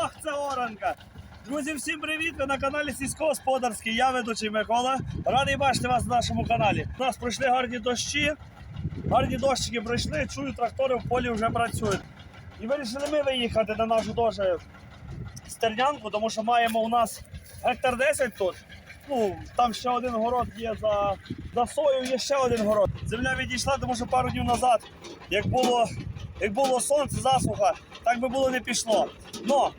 Ох, це оранка! Друзі, всім привіт! Ви на каналі Сільськогосподарський. Я ведучий Микола. Радий бачити вас на нашому каналі. У нас пройшли гарні дощі. Гарні дощики пройшли, чую, трактори в полі вже працюють. І вирішили ми виїхати на нашу теж стернянку, тому що маємо у нас гектар 10 тут. Ну, там ще один город є за, за сою, є ще один город. Земля відійшла, тому що пару днів назад, як було, як було сонце, засуха, так би було не пішло. Но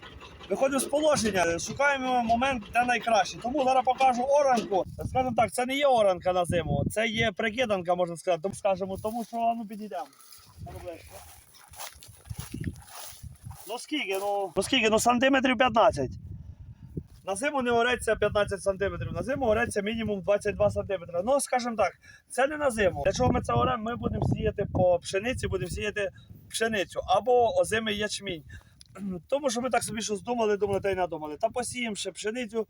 виходимо з положення, шукаємо момент, де найкраще. Тому зараз покажу оранку. Скажімо так, це не є оранка на зиму, це є прикиданка, можна сказати. Тому скажемо, тому що ну підійдемо. Ну. Скільки? Ну, ну скільки? Ну сантиметрів 15. На зиму не ореться 15 сантиметрів, на зиму ореться мінімум 22 сантиметри. Ну, скажімо так, це не на зиму. Для чого ми це оремо? Ми будемо сіяти по пшениці, будемо сіяти пшеницю або озимий ячмінь. Тому що ми так собі щось думали, думали та й надумали. Та посіємо ще пшеницю,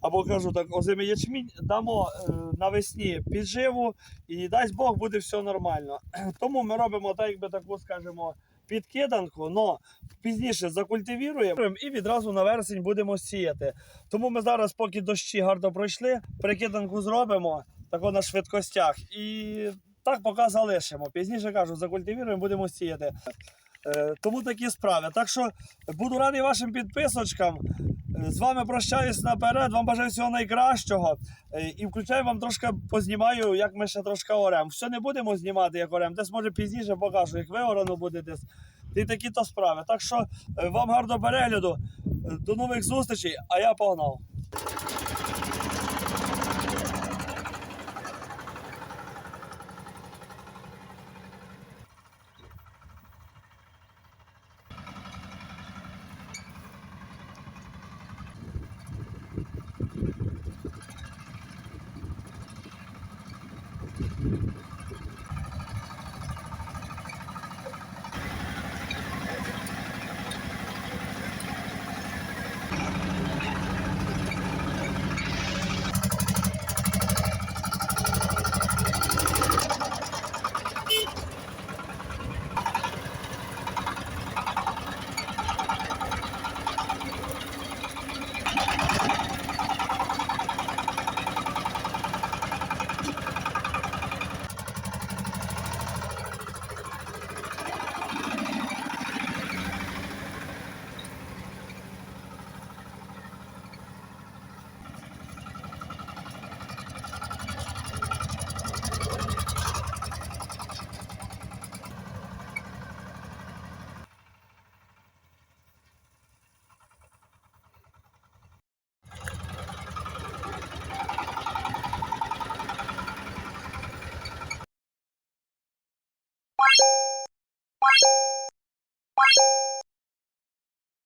або кажу так, озимий ячмінь, дамо е, навесні підживу, і дасть Бог буде все нормально. Тому ми робимо так, якби таку, скажімо, підкиданку, но пізніше закультивіруємо і відразу на вересень будемо сіяти. Тому ми зараз, поки дощі гарно пройшли, перекиданку зробимо тако на швидкостях і так поки залишимо. Пізніше кажу, закультивіруємо, будемо сіяти. Е, Тому такі справи. Так що буду радий вашим підписочкам. Е, З вами прощаюсь наперед. Вам бажаю всього найкращого. Е, І включаю вам трошки познімаю, як ми ще трошки орем. Все не будемо знімати, як орем. Десь може пізніше покажу, як ви орано буде десь. І такі то справи. Так що вам гарного перегляду. До нових зустрічей, а я погнав.